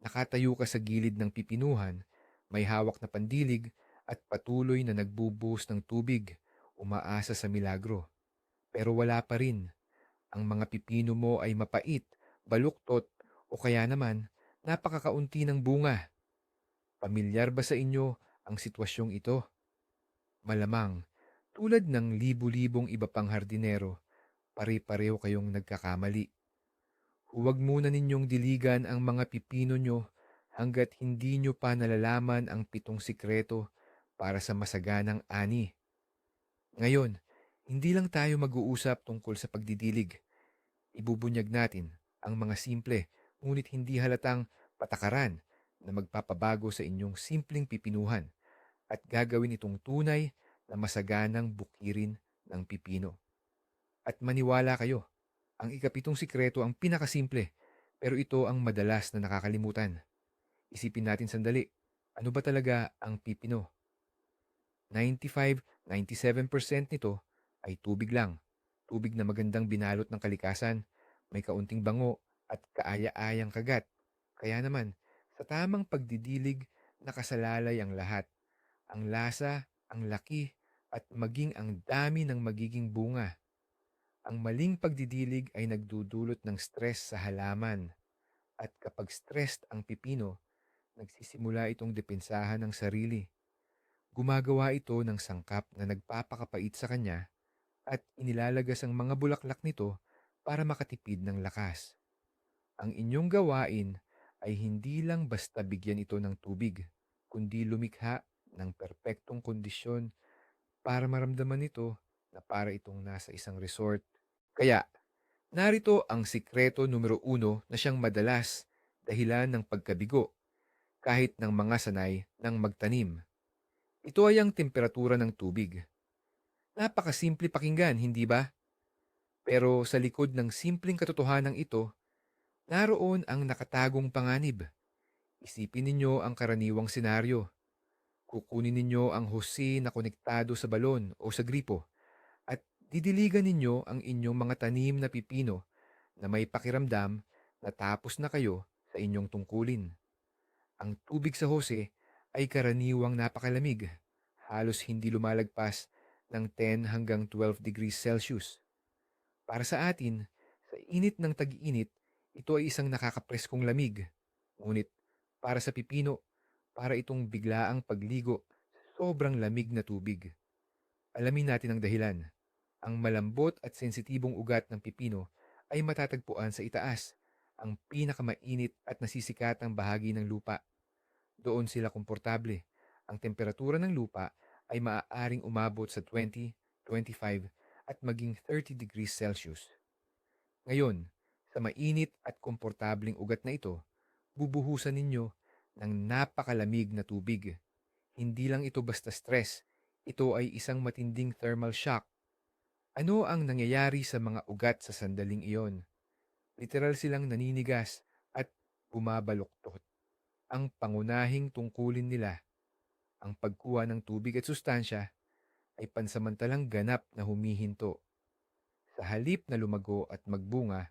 Nakatayo ka sa gilid ng pipinuhan, may hawak na pandilig at patuloy na nagbubuhos ng tubig, umaasa sa milagro. Pero wala pa rin. Ang mga pipino mo ay mapait, baluktot, o kaya naman napakakaunti ng bunga. Pamilyar ba sa inyo ang sitwasyong ito? Malamang, tulad ng libu-libong iba pang hardinero, pare-pareho kayong nagkakamali. Huwag muna ninyong diligan ang mga pipino nyo hanggat hindi nyo pa nalalaman ang pitong sikreto para sa masaganang ani. Ngayon, hindi lang tayo mag-uusap tungkol sa pagdidilig. Ibubunyag natin ang mga simple ngunit hindi halatang patakaran na magpapabago sa inyong simpleng pipinuhan at gagawin itong tunay na masaganang bukirin ng pipino. At maniwala kayo, ang ikapitong sikreto ang pinakasimple, pero ito ang madalas na nakakalimutan. Isipin natin sandali, ano ba talaga ang pipino? 95-97% nito ay tubig lang. Tubig na magandang binalot ng kalikasan, may kaunting bango at kaaya-ayang kagat. Kaya naman, sa tamang pagdidilig, nakasalalay ang lahat. Ang lasa, ang laki, at maging ang dami ng magiging bunga. Ang maling pagdidilig ay nagdudulot ng stress sa halaman. At kapag stressed ang pipino, nagsisimula itong depensahan ng sarili. Gumagawa ito ng sangkap na nagpapakapait sa kanya at inilalagas ang mga bulaklak nito para makatipid ng lakas. Ang inyong gawain ay hindi lang basta bigyan ito ng tubig, kundi lumikha ng perpektong kondisyon para maramdaman nito na para itong nasa isang resort. Kaya, narito ang sikreto numero uno na siyang madalas dahilan ng pagkabigo kahit ng mga sanay ng magtanim. Ito ay ang temperatura ng tubig. Napakasimple pakinggan, hindi ba? Pero sa likod ng simpleng katotohanan ito, naroon ang nakatagong panganib. Isipin ninyo ang karaniwang senaryo. Kukunin ninyo ang hose na konektado sa balon o sa gripo didiligan ninyo ang inyong mga tanim na pipino na may pakiramdam na tapos na kayo sa inyong tungkulin. Ang tubig sa hose ay karaniwang napakalamig, halos hindi lumalagpas ng 10 hanggang 12 degrees Celsius. Para sa atin, sa init ng tag-init, ito ay isang nakakapreskong lamig. Ngunit para sa pipino, para itong biglaang pagligo sa sobrang lamig na tubig. Alamin natin ang dahilan. Ang malambot at sensitibong ugat ng pipino ay matatagpuan sa itaas, ang pinakamainit at nasisikatang bahagi ng lupa. Doon sila komportable. Ang temperatura ng lupa ay maaaring umabot sa 20, 25 at maging 30 degrees Celsius. Ngayon, sa mainit at komportabling ugat na ito, bubuhusan ninyo ng napakalamig na tubig. Hindi lang ito basta stress, ito ay isang matinding thermal shock. Ano ang nangyayari sa mga ugat sa sandaling iyon? Literal silang naninigas at bumabaluktot. Ang pangunahing tungkulin nila ang pagkuha ng tubig at sustansya ay pansamantalang ganap na humihinto. Sa halip na lumago at magbunga,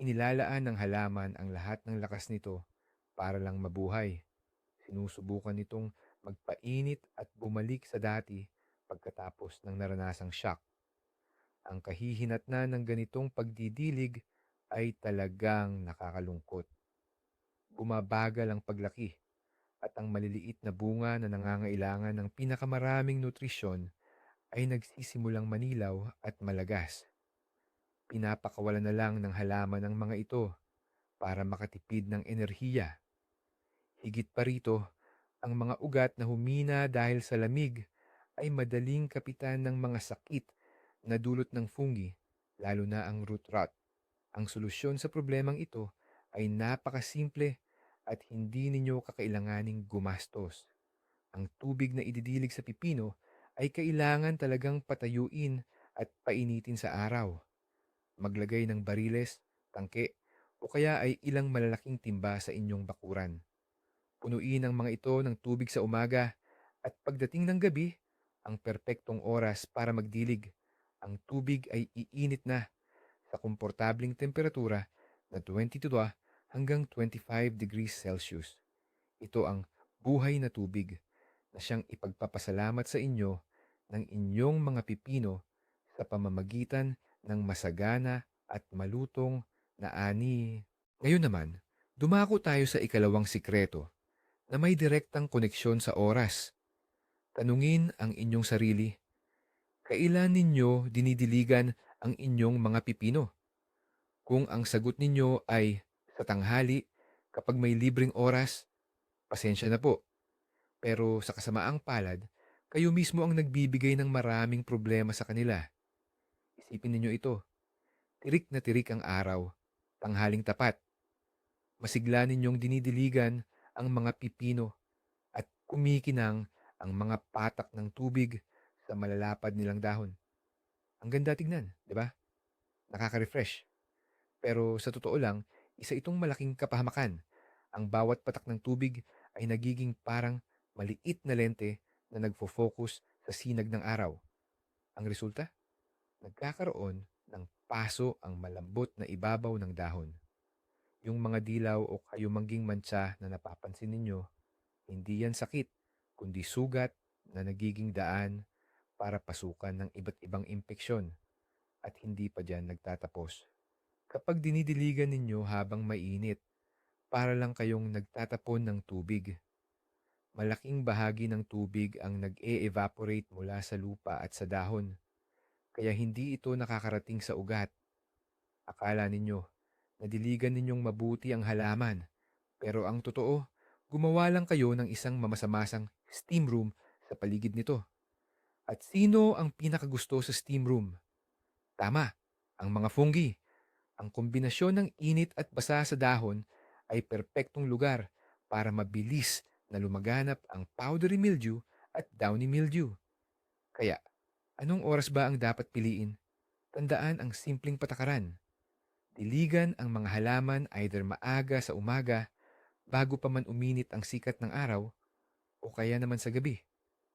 inilalaan ng halaman ang lahat ng lakas nito para lang mabuhay. Sinusubukan nitong magpainit at bumalik sa dati pagkatapos ng naranasang shock. Ang kahihinatnan ng ganitong pagdidilig ay talagang nakakalungkot. Bumabagal ang paglaki at ang maliliit na bunga na nangangailangan ng pinakamaraming nutrisyon ay nagsisimulang manilaw at malagas. Pinapakawalan na lang ng halaman ang mga ito para makatipid ng enerhiya. Higit pa rito, ang mga ugat na humina dahil sa lamig ay madaling kapitan ng mga sakit na dulot ng fungi, lalo na ang root rot. Ang solusyon sa problemang ito ay napakasimple at hindi ninyo kakailanganing gumastos. Ang tubig na ididilig sa pipino ay kailangan talagang patayuin at painitin sa araw. Maglagay ng bariles, tangke, o kaya ay ilang malalaking timba sa inyong bakuran. Punuin ang mga ito ng tubig sa umaga at pagdating ng gabi, ang perpektong oras para magdilig. Ang tubig ay iinit na sa komportabling temperatura na 22 hanggang 25 degrees Celsius. Ito ang buhay na tubig na siyang ipagpapasalamat sa inyo ng inyong mga pipino sa pamamagitan ng masagana at malutong na ani. Ngayon naman, dumako tayo sa ikalawang sikreto na may direktang koneksyon sa oras. Tanungin ang inyong sarili, kailan ninyo dinidiligan ang inyong mga pipino? Kung ang sagot ninyo ay sa tanghali kapag may libreng oras, pasensya na po. Pero sa kasamaang palad, kayo mismo ang nagbibigay ng maraming problema sa kanila. Isipin ninyo ito. Tirik na tirik ang araw, tanghaling tapat. Masigla ninyong dinidiligan ang mga pipino at kumikinang ang mga patak ng tubig sa malalapad nilang dahon. Ang ganda tignan, di ba? Nakaka-refresh. Pero sa totoo lang, isa itong malaking kapahamakan. Ang bawat patak ng tubig ay nagiging parang maliit na lente na nagfo-focus sa sinag ng araw. Ang resulta? Nagkakaroon ng paso ang malambot na ibabaw ng dahon. Yung mga dilaw o kayumangging mantsa na napapansin ninyo, hindi yan sakit, kundi sugat na nagiging daan para pasukan ng iba't ibang impeksyon at hindi pa dyan nagtatapos. Kapag dinidiligan ninyo habang mainit, para lang kayong nagtatapon ng tubig. Malaking bahagi ng tubig ang nag-e-evaporate mula sa lupa at sa dahon, kaya hindi ito nakakarating sa ugat. Akala ninyo, nadiligan ninyong mabuti ang halaman, pero ang totoo, gumawa lang kayo ng isang mamasamasang steam room sa paligid nito. At sino ang pinakagusto sa steam room? Tama, ang mga fungi. Ang kombinasyon ng init at basa sa dahon ay perpektong lugar para mabilis na lumaganap ang powdery mildew at downy mildew. Kaya, anong oras ba ang dapat piliin? Tandaan ang simpleng patakaran. Diligan ang mga halaman either maaga sa umaga bago pa man uminit ang sikat ng araw o kaya naman sa gabi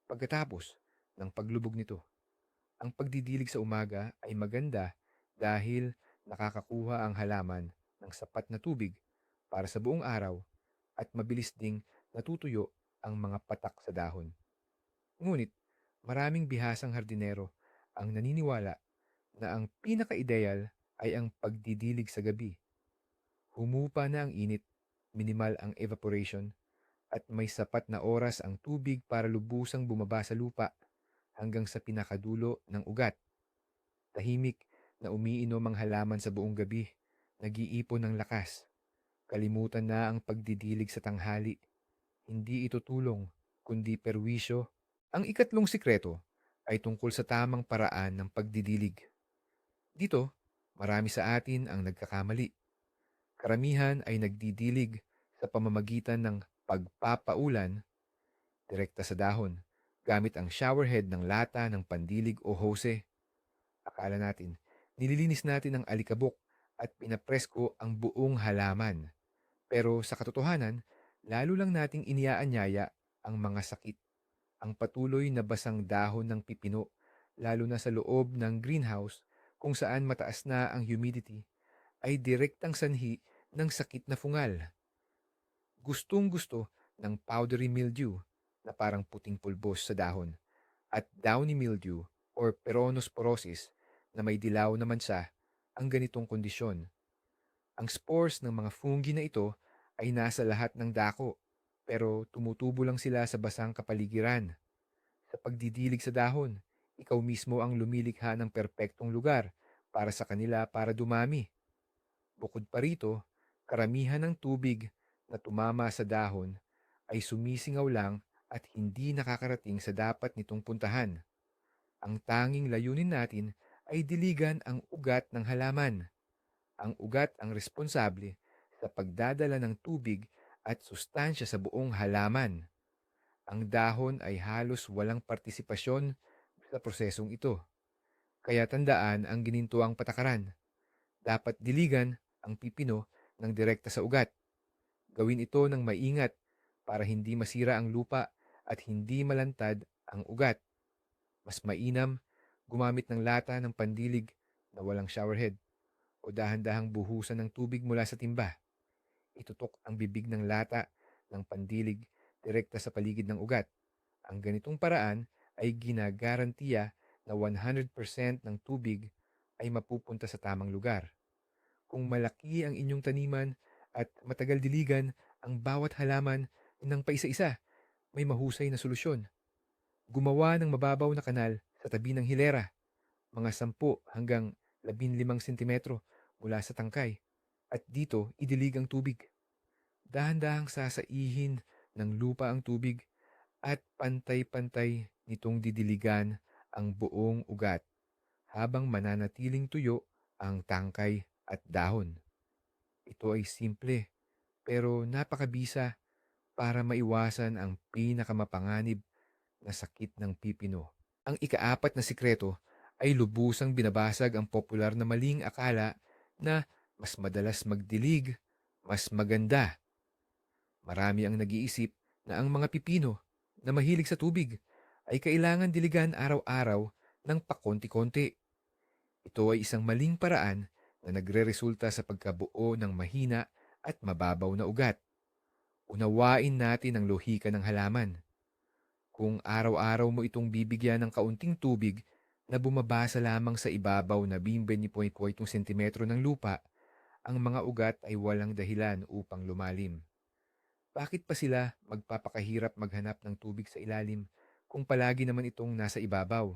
pagkatapos ng paglubog nito. Ang pagdidilig sa umaga ay maganda dahil nakakakuha ang halaman ng sapat na tubig para sa buong araw at mabilis ding natutuyo ang mga patak sa dahon. Ngunit maraming bihasang hardinero ang naniniwala na ang pinaka-ideal ay ang pagdidilig sa gabi. Humupa na ang init, minimal ang evaporation, at may sapat na oras ang tubig para lubusang bumaba sa lupa hanggang sa pinakadulo ng ugat. Tahimik na umiinom ang halaman sa buong gabi, nag-iipon ng lakas. Kalimutan na ang pagdidilig sa tanghali. Hindi ito tulong, kundi perwisyo. Ang ikatlong sikreto ay tungkol sa tamang paraan ng pagdidilig. Dito, marami sa atin ang nagkakamali. Karamihan ay nagdidilig sa pamamagitan ng pagpapaulan direkta sa dahon gamit ang showerhead ng lata ng pandilig o hose. Akala natin, nililinis natin ang alikabok at pinapresko ang buong halaman. Pero sa katotohanan, lalo lang nating iniaanyaya ang mga sakit. Ang patuloy na basang dahon ng pipino, lalo na sa loob ng greenhouse kung saan mataas na ang humidity, ay direktang sanhi ng sakit na fungal. Gustong gusto ng powdery mildew na parang puting pulbos sa dahon at downy mildew or peronosporosis na may dilaw naman sa ang ganitong kondisyon. Ang spores ng mga fungi na ito ay nasa lahat ng dako, pero tumutubo lang sila sa basang kapaligiran. Sa pagdidilig sa dahon, ikaw mismo ang lumilikha ng perpektong lugar para sa kanila para dumami. Bukod pa rito, karamihan ng tubig na tumama sa dahon ay sumisingaw lang at hindi nakakarating sa dapat nitong puntahan. Ang tanging layunin natin ay diligan ang ugat ng halaman. Ang ugat ang responsable sa pagdadala ng tubig at sustansya sa buong halaman. Ang dahon ay halos walang partisipasyon sa prosesong ito. Kaya tandaan ang ginintuang patakaran. Dapat diligan ang pipino ng direkta sa ugat. Gawin ito ng maingat para hindi masira ang lupa at hindi malantad ang ugat. Mas mainam gumamit ng lata ng pandilig na walang showerhead o dahan-dahang buhusan ng tubig mula sa timba. itutok ang bibig ng lata ng pandilig direkta sa paligid ng ugat. Ang ganitong paraan ay ginagarantiya na 100% ng tubig ay mapupunta sa tamang lugar. Kung malaki ang inyong taniman at matagal diligan ang bawat halaman ng paisa-isa, may mahusay na solusyon. Gumawa ng mababaw na kanal sa tabi ng hilera, mga 10 hanggang 15 sentimetro mula sa tangkay, at dito idilig ang tubig. Dahan-dahang sasaihin ng lupa ang tubig at pantay-pantay nitong didiligan ang buong ugat habang mananatiling tuyo ang tangkay at dahon. Ito ay simple pero napakabisa para maiwasan ang pinakamapanganib na sakit ng pipino. Ang ikaapat na sikreto ay lubusang binabasag ang popular na maling akala na mas madalas magdilig, mas maganda. Marami ang nag-iisip na ang mga pipino na mahilig sa tubig ay kailangan diligan araw-araw ng pakonti-konti. Ito ay isang maling paraan na nagre-resulta sa pagkabuo ng mahina at mababaw na ugat. Unawain natin ang lohika ng halaman. Kung araw-araw mo itong bibigyan ng kaunting tubig na bumabasa lamang sa ibabaw na 20.8 cm ng lupa, ang mga ugat ay walang dahilan upang lumalim. Bakit pa sila magpapakahirap maghanap ng tubig sa ilalim kung palagi naman itong nasa ibabaw?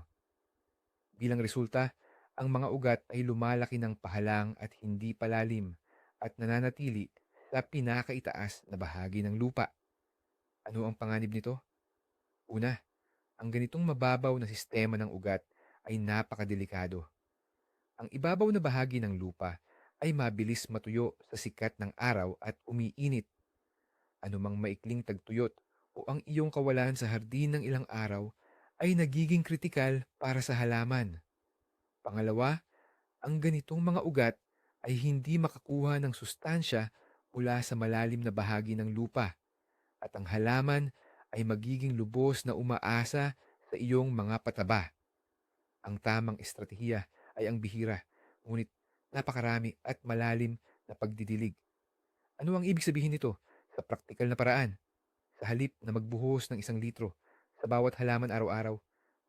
Bilang resulta, ang mga ugat ay lumalaki ng pahalang at hindi palalim at nananatili sa pinakaitaas na bahagi ng lupa. Ano ang panganib nito? Una, ang ganitong mababaw na sistema ng ugat ay napakadelikado. Ang ibabaw na bahagi ng lupa ay mabilis matuyo sa sikat ng araw at umiinit. Anumang maikling tagtuyot o ang iyong kawalan sa hardin ng ilang araw ay nagiging kritikal para sa halaman. Pangalawa, ang ganitong mga ugat ay hindi makakuha ng sustansya mula sa malalim na bahagi ng lupa at ang halaman ay magiging lubos na umaasa sa iyong mga pataba. Ang tamang estratehiya ay ang bihira, ngunit napakarami at malalim na pagdidilig. Ano ang ibig sabihin nito sa praktikal na paraan? Sa halip na magbuhos ng isang litro sa bawat halaman araw-araw,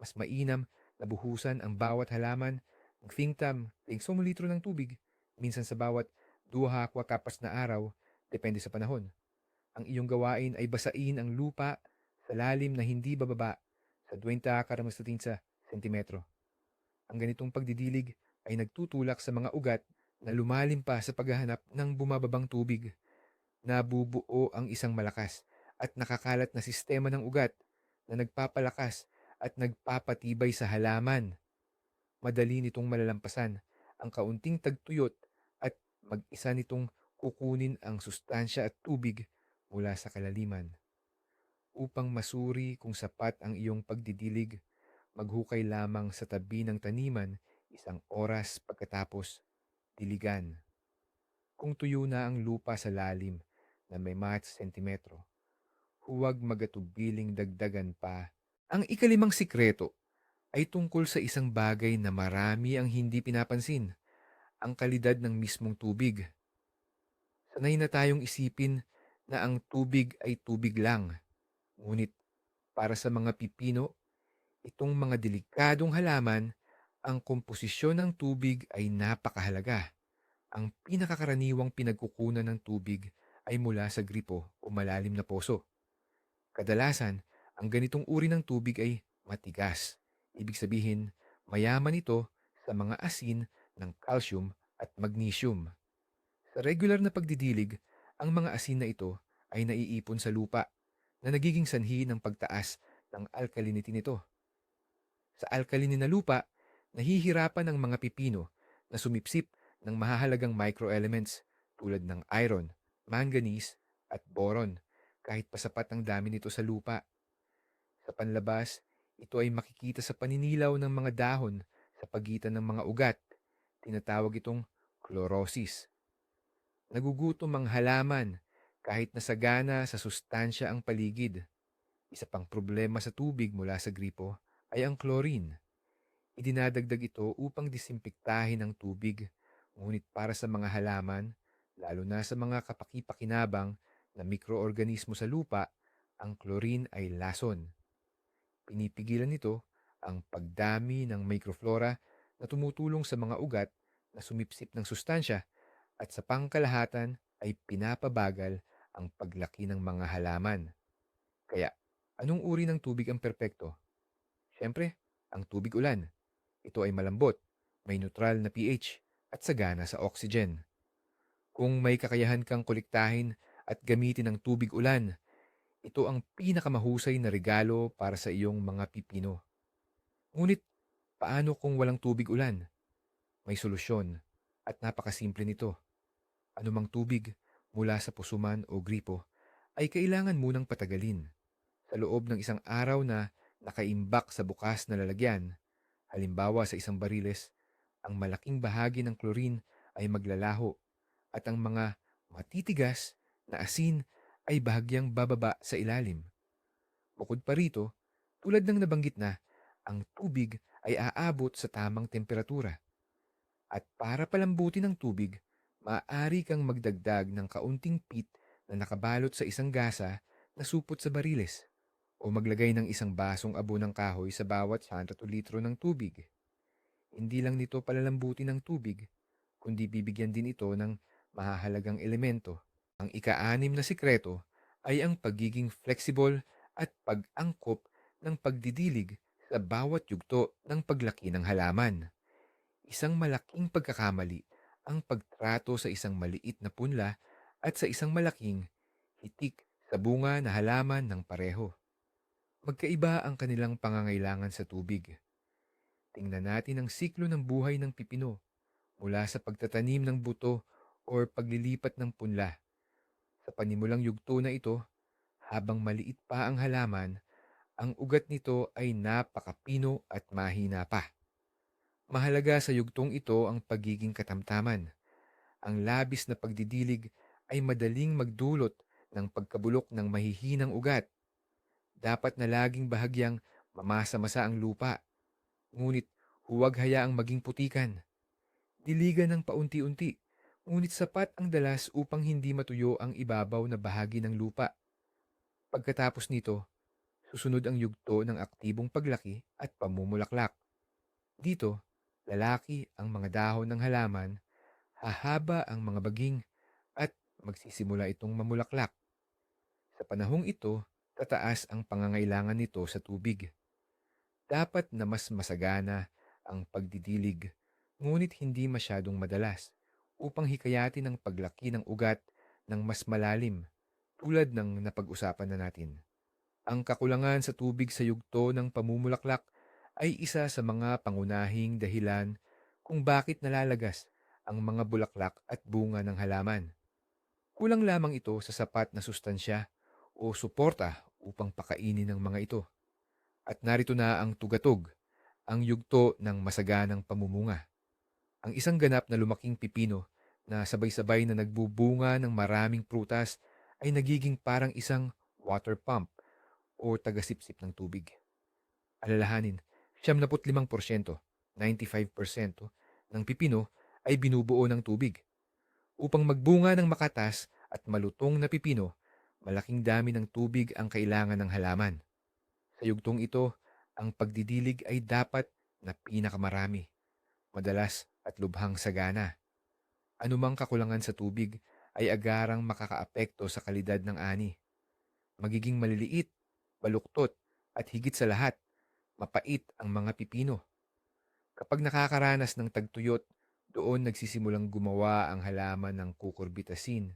mas mainam na buhusan ang bawat halaman ng thingtam ting litro ng tubig, minsan sa bawat duha kwa kapas na araw, depende sa panahon. Ang iyong gawain ay basain ang lupa sa lalim na hindi bababa sa 20 karamastatin sa sentimetro. Ang ganitong pagdidilig ay nagtutulak sa mga ugat na lumalim pa sa paghahanap ng bumababang tubig. Nabubuo ang isang malakas at nakakalat na sistema ng ugat na nagpapalakas at nagpapatibay sa halaman. Madali nitong malalampasan ang kaunting tagtuyot at mag-isa nitong kukunin ang sustansya at tubig mula sa kalaliman. Upang masuri kung sapat ang iyong pagdidilig, maghukay lamang sa tabi ng taniman isang oras pagkatapos diligan. Kung tuyo na ang lupa sa lalim na may mat sentimetro, huwag magatubiling dagdagan pa. Ang ikalimang sikreto ay tungkol sa isang bagay na marami ang hindi pinapansin, ang kalidad ng mismong tubig. Sanay na tayong isipin na ang tubig ay tubig lang. Ngunit para sa mga pipino, itong mga delikadong halaman ang komposisyon ng tubig ay napakahalaga. Ang pinakakaraniwang pinagkukunan ng tubig ay mula sa gripo o malalim na poso. Kadalasan, ang ganitong uri ng tubig ay matigas. Ibig sabihin, mayaman ito sa mga asin ng calcium at magnesium. Sa regular na pagdidilig, ang mga asin na ito ay naiipon sa lupa na nagiging sanhi ng pagtaas ng alkalinity nito. Sa alkaline na lupa, nahihirapan ang mga pipino na sumipsip ng mahahalagang microelements tulad ng iron, manganese, at boron kahit pasapat ang dami nito sa lupa. Sa panlabas, ito ay makikita sa paninilaw ng mga dahon sa pagitan ng mga ugat. Tinatawag itong chlorosis. Nagugutom ang halaman kahit nasagana sa sustansya ang paligid. Isa pang problema sa tubig mula sa gripo ay ang chlorine. Idinadagdag ito upang disimpiktahin ang tubig, ngunit para sa mga halaman, lalo na sa mga kapaki-pakinabang na mikroorganismo sa lupa, ang chlorine ay lason. Pinipigilan nito ang pagdami ng microflora na tumutulong sa mga ugat na sumipsip ng sustansya at sa pangkalahatan ay pinapabagal ang paglaki ng mga halaman. Kaya, anong uri ng tubig ang perpekto? Siyempre, ang tubig ulan. Ito ay malambot, may neutral na pH at sagana sa oxygen. Kung may kakayahan kang kolektahin at gamitin ang tubig ulan, ito ang pinakamahusay na regalo para sa iyong mga pipino. Ngunit, paano kung walang tubig ulan? May solusyon at napakasimple nito. Anumang tubig mula sa pusuman o gripo ay kailangan munang patagalin. Sa loob ng isang araw na nakaimbak sa bukas na lalagyan, halimbawa sa isang bariles, ang malaking bahagi ng chlorine ay maglalaho at ang mga matitigas na asin ay bahagyang bababa sa ilalim. Bukod pa rito, tulad ng nabanggit na, ang tubig ay aabot sa tamang temperatura. At para palambutin ang tubig, maaari kang magdagdag ng kaunting pit na nakabalot sa isang gasa na supot sa bariles o maglagay ng isang basong abo ng kahoy sa bawat 100 litro ng tubig. Hindi lang nito palalambutin ang tubig, kundi bibigyan din ito ng mahahalagang elemento. Ang ika-anim na sikreto ay ang pagiging flexible at pag-angkop ng pagdidilig sa bawat yugto ng paglaki ng halaman. Isang malaking pagkakamali ang pagtrato sa isang maliit na punla at sa isang malaking hitik sa bunga na halaman ng pareho. Magkaiba ang kanilang pangangailangan sa tubig. Tingnan natin ang siklo ng buhay ng pipino mula sa pagtatanim ng buto o paglilipat ng punla. Sa panimulang yugto na ito, habang maliit pa ang halaman, ang ugat nito ay napakapino at mahina pa. Mahalaga sa yugtong ito ang pagiging katamtaman. Ang labis na pagdidilig ay madaling magdulot ng pagkabulok ng mahihinang ugat. Dapat na laging bahagyang mamasa-masa ang lupa. Ngunit huwag hayaang maging putikan. Diligan ng paunti-unti, ngunit sapat ang dalas upang hindi matuyo ang ibabaw na bahagi ng lupa. Pagkatapos nito, susunod ang yugto ng aktibong paglaki at pamumulaklak. Dito, lalaki ang mga dahon ng halaman, hahaba ang mga baging at magsisimula itong mamulaklak. Sa panahong ito, tataas ang pangangailangan nito sa tubig. Dapat na mas masagana ang pagdidilig, ngunit hindi masyadong madalas upang hikayatin ang paglaki ng ugat ng mas malalim tulad ng napag-usapan na natin. Ang kakulangan sa tubig sa yugto ng pamumulaklak ay isa sa mga pangunahing dahilan kung bakit nalalagas ang mga bulaklak at bunga ng halaman. Kulang lamang ito sa sapat na sustansya o suporta upang pakainin ng mga ito. At narito na ang tugatog, ang yugto ng masaganang pamumunga. Ang isang ganap na lumaking pipino na sabay-sabay na nagbubunga ng maraming prutas ay nagiging parang isang water pump o tagasipsip ng tubig. Alalahanin, 75%, 95% ng pipino ay binubuo ng tubig. Upang magbunga ng makatas at malutong na pipino, malaking dami ng tubig ang kailangan ng halaman. Sa yugtong ito, ang pagdidilig ay dapat na pinakamarami, madalas at lubhang sagana. Anumang kakulangan sa tubig ay agarang makakaapekto sa kalidad ng ani. Magiging maliliit, baluktot, at higit sa lahat, mapait ang mga pipino. Kapag nakakaranas ng tagtuyot, doon nagsisimulang gumawa ang halaman ng kukurbitasin,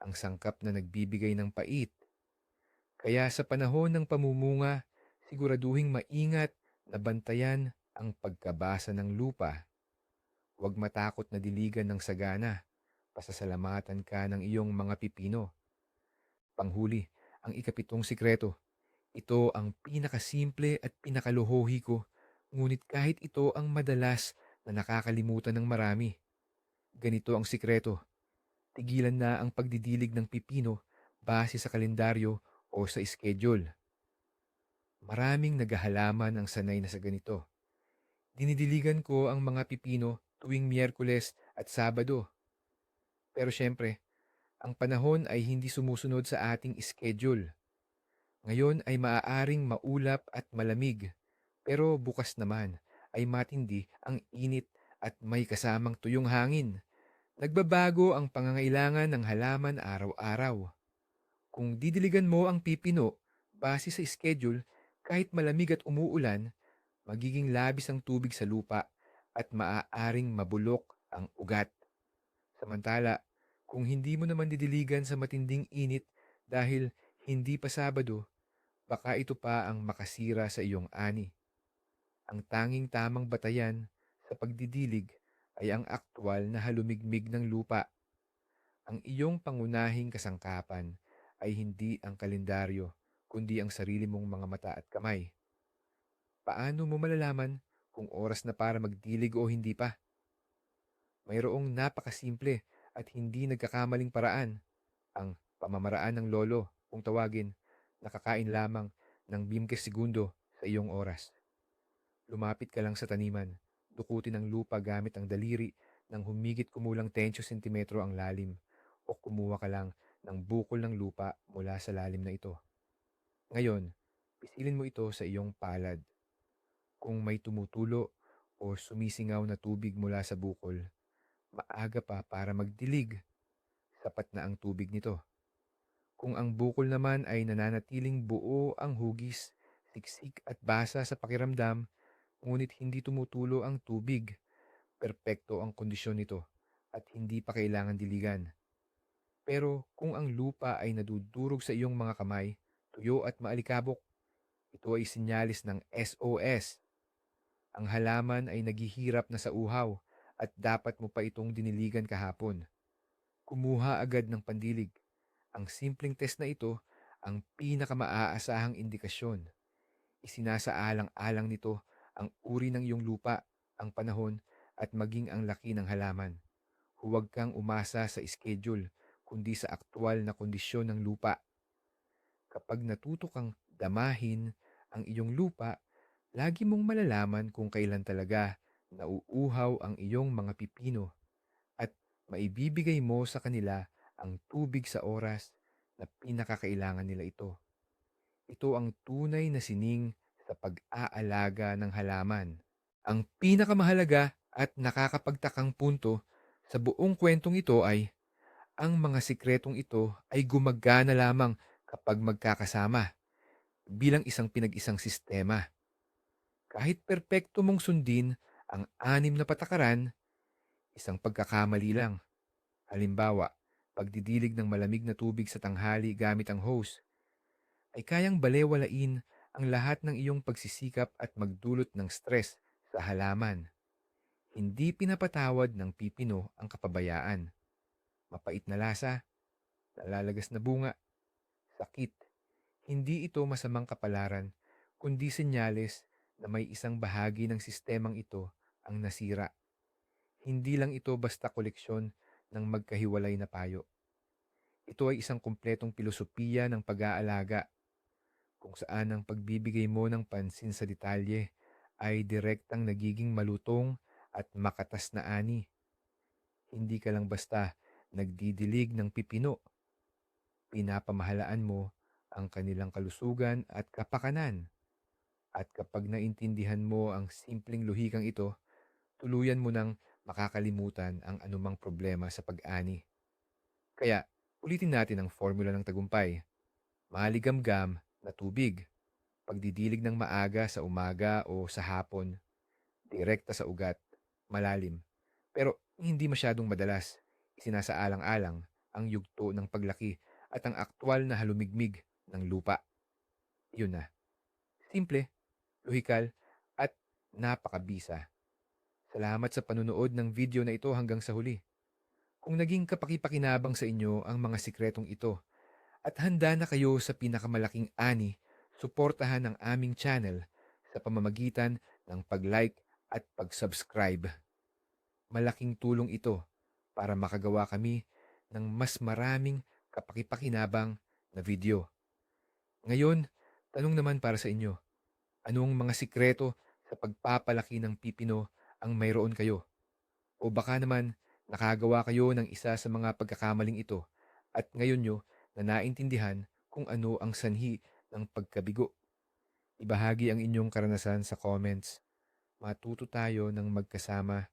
ang sangkap na nagbibigay ng pait. Kaya sa panahon ng pamumunga, siguraduhing maingat na bantayan ang pagkabasa ng lupa. Huwag matakot na diligan ng sagana. Pasasalamatan ka ng iyong mga pipino. Panghuli, ang ikapitong sikreto. Ito ang pinakasimple at pinakaluhohi ko, ngunit kahit ito ang madalas na nakakalimutan ng marami. Ganito ang sikreto. Tigilan na ang pagdidilig ng pipino base sa kalendaryo o sa schedule. Maraming naghahalaman ang sanay na sa ganito. Dinidiligan ko ang mga pipino tuwing Miyerkules at Sabado. Pero syempre, ang panahon ay hindi sumusunod sa ating schedule. Ngayon ay maaaring maulap at malamig, pero bukas naman ay matindi ang init at may kasamang tuyong hangin. Nagbabago ang pangangailangan ng halaman araw-araw. Kung didiligan mo ang pipino base sa schedule, kahit malamig at umuulan, magiging labis ang tubig sa lupa at maaaring mabulok ang ugat. Samantala, kung hindi mo naman didiligan sa matinding init dahil hindi pa Sabado, baka ito pa ang makasira sa iyong ani. Ang tanging tamang batayan sa pagdidilig ay ang aktwal na halumigmig ng lupa. Ang iyong pangunahing kasangkapan ay hindi ang kalendaryo, kundi ang sarili mong mga mata at kamay. Paano mo malalaman kung oras na para magdilig o hindi pa? Mayroong napakasimple at hindi nagkakamaling paraan. Ang pamamaraan ng lolo, kung tawagin, nakakain lamang ng bimkes segundo sa iyong oras. Lumapit ka lang sa taniman, dukutin ang lupa gamit ang daliri nang humigit kumulang 10 sentimetro ang lalim o kumuha ka lang ng bukol ng lupa mula sa lalim na ito. Ngayon, pisilin mo ito sa iyong palad. Kung may tumutulo o sumisingaw na tubig mula sa bukol, maaga pa para magdilig. Sapat na ang tubig nito. Kung ang bukol naman ay nananatiling buo ang hugis, siksik at basa sa pakiramdam, ngunit hindi tumutulo ang tubig, perpekto ang kondisyon nito at hindi pa kailangan diligan. Pero kung ang lupa ay nadudurog sa iyong mga kamay, tuyo at maalikabok, ito ay sinyalis ng SOS. Ang halaman ay naghihirap na sa uhaw at dapat mo pa itong diniligan kahapon. Kumuha agad ng pandilig. Ang simpleng test na ito ang pinakamaaasahang indikasyon. Isinasaalang-alang nito ang uri ng iyong lupa, ang panahon at maging ang laki ng halaman. Huwag kang umasa sa schedule, kundi sa aktwal na kondisyon ng lupa. Kapag natuto kang damahin ang iyong lupa, lagi mong malalaman kung kailan talaga nauuhaw ang iyong mga pipino at maibibigay mo sa kanila ang tubig sa oras na pinakakailangan nila ito. Ito ang tunay na sining sa pag-aalaga ng halaman. Ang pinakamahalaga at nakakapagtakang punto sa buong kwentong ito ay ang mga sikretong ito ay gumagana lamang kapag magkakasama bilang isang pinag-isang sistema. Kahit perpekto mong sundin ang anim na patakaran, isang pagkakamali lang. Halimbawa, pagdidilig ng malamig na tubig sa tanghali gamit ang hose, ay kayang balewalain ang lahat ng iyong pagsisikap at magdulot ng stress sa halaman. Hindi pinapatawad ng pipino ang kapabayaan. Mapait na lasa, nalalagas na bunga, sakit. Hindi ito masamang kapalaran, kundi senyales na may isang bahagi ng sistemang ito ang nasira. Hindi lang ito basta koleksyon ng magkahiwalay na payo. Ito ay isang kumpletong pilosopiya ng pag-aalaga kung saan ang pagbibigay mo ng pansin sa detalye ay direktang nagiging malutong at makatas na ani. Hindi ka lang basta nagdidilig ng pipino. Pinapamahalaan mo ang kanilang kalusugan at kapakanan. At kapag naintindihan mo ang simpleng luhikang ito, tuluyan mo nang makakalimutan ang anumang problema sa pag-ani. Kaya, ulitin natin ang formula ng tagumpay. Maligamgam na tubig. Pagdidilig ng maaga sa umaga o sa hapon. Direkta sa ugat. Malalim. Pero hindi masyadong madalas. Isinasaalang-alang ang yugto ng paglaki at ang aktwal na halumigmig ng lupa. Yun na. Simple, luhikal, at napakabisa. Salamat sa panunood ng video na ito hanggang sa huli. Kung naging kapakipakinabang sa inyo ang mga sikretong ito at handa na kayo sa pinakamalaking ani, suportahan ang aming channel sa pamamagitan ng pag-like at pag-subscribe. Malaking tulong ito para makagawa kami ng mas maraming kapakipakinabang na video. Ngayon, tanong naman para sa inyo. Anong mga sikreto sa pagpapalaki ng pipino ang mayroon kayo? O baka naman nakagawa kayo ng isa sa mga pagkakamaling ito at ngayon nyo na naintindihan kung ano ang sanhi ng pagkabigo. Ibahagi ang inyong karanasan sa comments. Matuto tayo ng magkasama